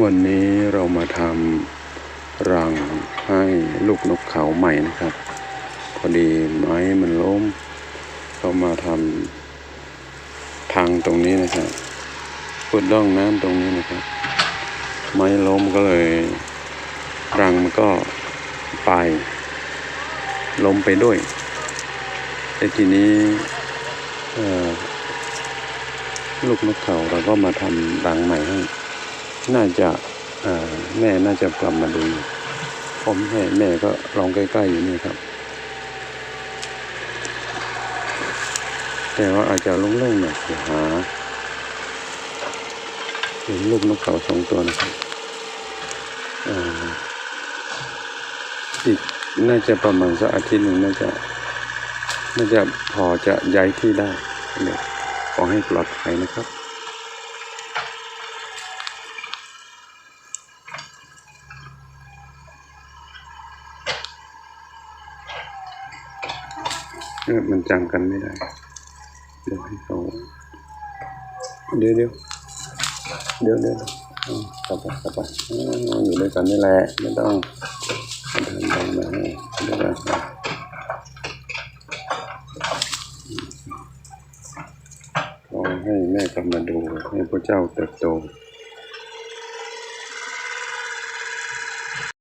วันนี้เรามาทำรังให้ลูกนกเขาใหม่นะครับ พอดีไม้มันล้ม เรามาทำทางตรงนี้นะครับพุดร่องน้ำตรงนี้นะครับ ไม้ล้มก็เลย รังมันก็ไปล้มไปด้วยแต่ทีนี้ลูกนกเขาเราก็มาทำรังใหม่ให้ น่าจะแม่น่าจะกลับมาดูผมแม่แม่ก็ลองใกล้ๆอยู่นี่ครับ แต่ว่าอาจจะโล่งๆหน่อยเดี๋ยหาเห็นลูกนกเขาสองตัวนะครับอีกน่าจะประมาณสักอาทิตย์หนึ่งน่าจะน่าจะพอจะย้ายที่ได้เดี๋ยขอให้ปลอดภัยนะครับ เออมันจำกันไม่ได้ เดี๋ยวให้เขาเดี๋ยวเดี๋ยวเดี๋ยวเดี๋ยวกลับไปกลับไปออยู่ด้วยกันนี่แหละไม่ต้องเดินไปมาให้เดี๋ยวไปขอให้แม่กลับมาดูให้พระเจ้าเติบโต